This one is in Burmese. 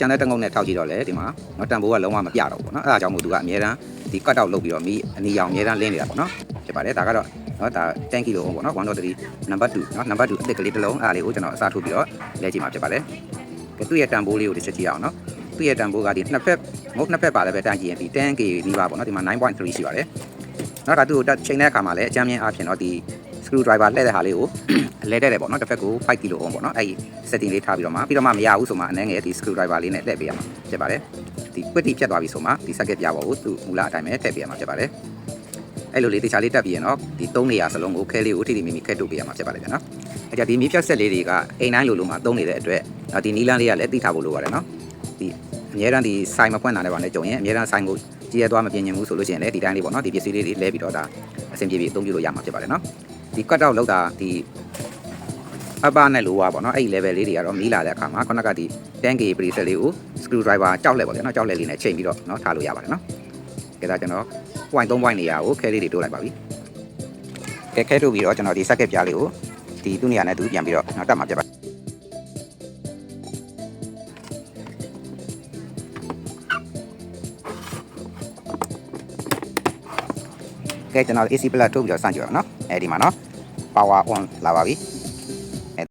ကျန်တဲ့တငုံနဲ့ထောက်ကြည့်တော့လေဒီမှာနော်တန်ဖိုးကလုံးဝမပြတော့ဘူးပေါ့နော်အဲ့ဒါကြောင့်မို့သူကအများတန်းဒီကတ်တောက်လုပ်ပြီးတော့မီးအနီရောင်အများတန်းလင်းနေတာပေါ့နော်ဖြစ်ပါတယ်ဒါကတော့နော်ဒါ10ကီလိုအောင်ပေါ့နော်1.3 number 2နော် number 2အသစ်ကလေးတစ်လုံးအဲ့ဒါလေးကိုကျွန်တော်အစားထိုးပြီးတော့လဲကြည့်မှာဖြစ်ပါတယ်ကဲသူ့ရဲ့တန်ဖိုးလေးကိုတစ်ချက်ကြည့်အောင်နော်သူ့ရဲ့တန်ဖိုးကဒီနှစ်ဖက်မဟုတ်နှစ်ဖက်ပါလည်းပဲတန်ကြည့်ရင်ဒီ 10k နီးပါးပေါ့နော်ဒီမှာ9.3ရှိပါတယ်နောက်ကသူ့ကိုချိန်တဲ့အခါမှာလည်းအကြမ်းမြင်အားဖြင့်တော့ဒီ screw driver လှည့်တဲ့ဟာလေးကိုလဲတဲ့တယ်ပေါ့နော်တစ်ဖက်ကို5ကီလိုအောင်ပေါ့နော်အဲ့ဒီ setting လေးထားပြီးတော့မှပြီးတော့မှမရဘူးဆိုမှအနည်းငယ်ဒီ screw driver လေးနဲ့လှည့်ပေးရမှာဖြစ်ပါတယ်ဒီကွက်တီဖြတ်သွားပြီဆိုမှဒီ socket ပြားပေါ်ကိုသူ့မူလအတိုင်းပဲထည့်ပေးရမှာဖြစ်ပါတယ်အဲ့လိုလေးတခြားလေးတက်ပြီးရင်တော့ဒီ3နေရာစလုံးကိုခဲလေးကိုထိထိမိမိခဲထုတ်ပေးရမှာဖြစ်ပါတယ်ဗျာနော်အဲ့ကြဒီမြေဖြတ်ဆက်လေးတွေကအိမ်တိုင်းလိုလိုမှာသုံးနေတဲ့အတွက်ဒီနီလန်းလေးကလည်းသိထားဖို့လိုပါတယ်နော်ဒီအများတန်းဒီဆိုင်မဖွင့်တာနဲ့ပါနဲ့ကြုံရင်အများတန်းဆိုင်ကိုကြည့်ရသွားမပြင်းရင်ဘူးဆိုလို့ရှိရင်လည်းဒီတိုင်းလေးပေါ့နော်ဒီပစ္စည်းလေးတွေလဲပြီးတော့ဒါအဆင်ပြေပြေအသုံးပြုလို့ရမှာဖြစ်ပါတယ်နော် ဒီ cut out လောက်တာဒီအပနဲ့လိုပါပေါ့နော်အဲ့ဒီ level လေးတွေကတော့မီးလာတဲ့အခါမှာခုနကဒီ 10k preset လေးကို screw driver ကြောက်လက်ပေါ့ဗျာနော်ကြောက်လက်လေးနဲ့ချိန်ပြီးတော့နော်ထားလို့ရပါတယ်နော်ကဲဒါကျွန်တော် point 3 point နေရာကိုခဲလေးတွေတိုးလိုက်ပါပြီကဲခဲတိုးပြီးတော့ကျွန်တော်ဒီ socket ပြားလေးကိုဒီသူ့နေရာနဲ့သူပြန်ပြီးတော့နော်တက်မှာပြပါ ကဲကျွန်တော် AC plug ထုတ်ပြီးတော့စမ်းကြည့်ရအောင်နော်အဲဒီမှာနော် power on လာပါပြီ